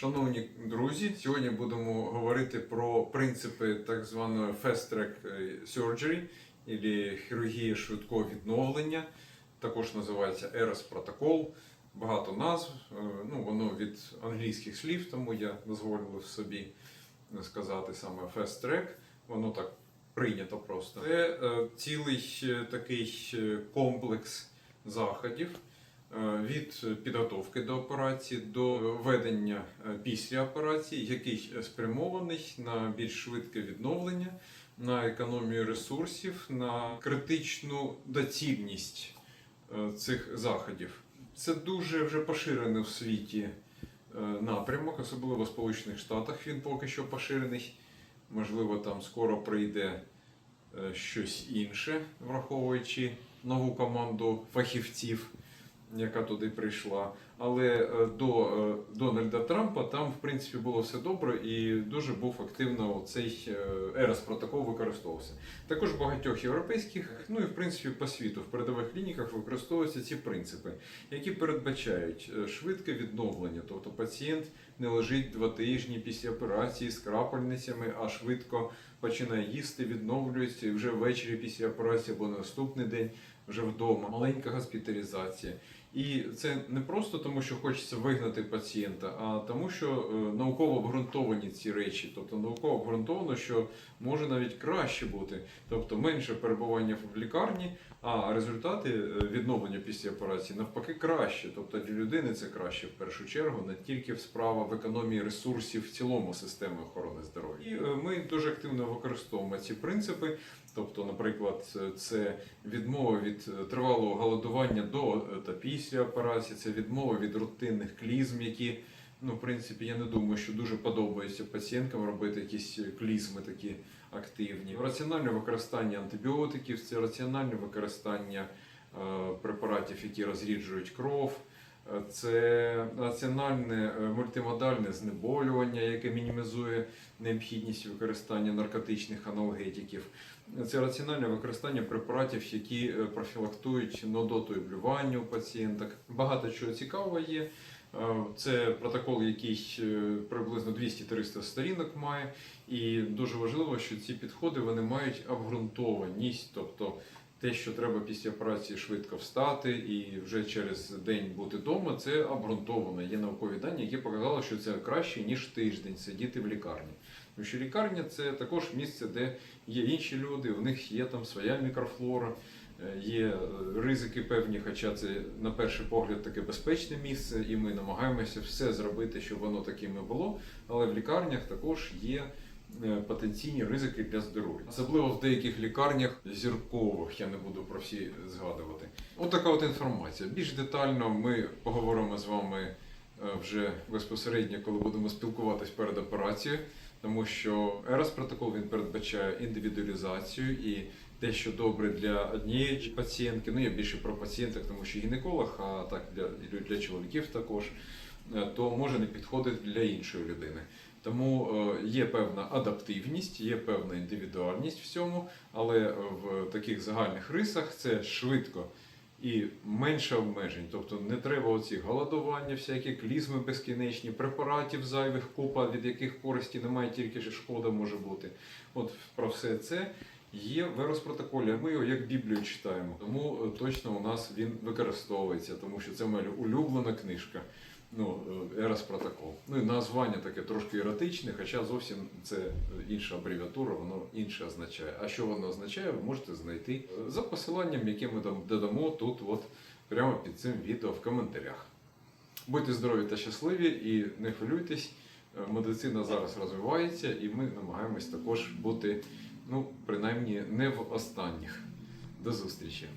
Шановні друзі, сьогодні будемо говорити про принципи так званої Fast Track Surgery, або хірургії швидкого відновлення. Також називається ERAS протокол. Багато назв. Е, Ну, воно від англійських слів, тому я дозволив собі сказати саме Fast Track. Воно так прийнято просто. Це е, цілий е, такий е, комплекс заходів е, від підготовки до операції до ведення е, після операції, який спрямований на більш швидке відновлення, на економію ресурсів, на критичну доцільність е, цих заходів. Це дуже вже поширений в світі е, напрямок, особливо в Сполучених Штатах він поки що поширений. Можливо, там скоро прийде е, щось інше, враховуючи нову команду фахівців, яка туди прийшла. Але е, до е, Дональда Трампа там, в принципі, було все добре і дуже був активно цей ерас протокол використовувався. Також в багатьох європейських, ну і в принципі по світу, в передових клініках використовуються ці принципи, які передбачають е, швидке відновлення. Тобто пацієнт не лежить два тижні після операції з крапельницями, а швидко починає їсти, відновлюється і вже ввечері після операції або на наступний день вже вдома. Маленька госпіталізація. І це не просто тому, що хочеться вигнати пацієнта, а тому, що е, науково обґрунтовані ці речі. Тобто науково обґрунтовано, що може навіть краще бути, тобто менше перебування в лікарні, а результати е, відновлення після операції навпаки краще. Тобто для людини це краще в першу чергу, не тільки в справа в економії ресурсів в цілому системи охорони здоров'я. І е, ми дуже активно використовуємо ці принципи. Тобто, наприклад, це відмова від тривалого голодування до та після операції, це відмова від рутинних клізм, які, ну, в принципі, я не думаю, що дуже подобається пацієнткам робити якісь клізми такі активні. Раціональне використання антибіотиків, це раціональне використання е, препаратів, які розріджують кров. Це раціональне е, мультимодальне знеболювання, яке мінімізує необхідність використання наркотичних аналгетиків. Це раціональне використання препаратів, які е, профілактують нодоту і блювання у пацієнток. Багато чого цікавого є. Е, Це протокол, який приблизно 200-300 сторінок має, і дуже важливо, що ці підходи вони мають обґрунтованість, тобто те, що треба після операції швидко встати і вже через день бути вдома, це обґрунтовано. Є наукові дані, які показали, що це краще ніж тиждень сидіти в лікарні. Тому що лікарня це також місце, де є інші люди, у них є там своя мікрофлора, е, є е, ризики певні, хоча це на перший погляд таке безпечне місце, і ми намагаємося все зробити, щоб воно таким і було. Але в лікарнях також є потенційні ризики для здоров'я, особливо в деяких лікарнях зіркових, я не буду про всі згадувати. От от інформація. Більш детально ми поговоримо з вами е, вже безпосередньо, коли будемо спілкуватись перед операцією, тому що ерас протокол він передбачає індивідуалізацію і те, що добре для однієї пацієнтки. Ну я більше про пацієнток, тому що гінеколог, а так для, для чоловіків також, е, то може не підходити для іншої людини. Тому е, є певна адаптивність, є певна індивідуальність в цьому, але е, в таких загальних рисах це швидко і менше обмежень. Тобто не треба оці голодування, всякі клізми безкінечні, препаратів зайвих купа, від яких користі немає, тільки ж шкода може бути. От про все це. Є в Ерос-протоколі, ми його як Біблію читаємо. Тому е, точно у нас він використовується, тому що це моя улюблена книжка. Ну, Ерос протокол. Ну і названня таке трошки еротичне, хоча зовсім це інша абревіатура, воно інше означає. А що воно означає, ви можете знайти е, за посиланням, яке ми там додамо тут, от прямо під цим відео в коментарях. Будьте здорові та щасливі і не хвилюйтесь. Е, Медицина зараз розвивається, і ми намагаємось також бути, ну, принаймні, не в останніх. До зустрічі!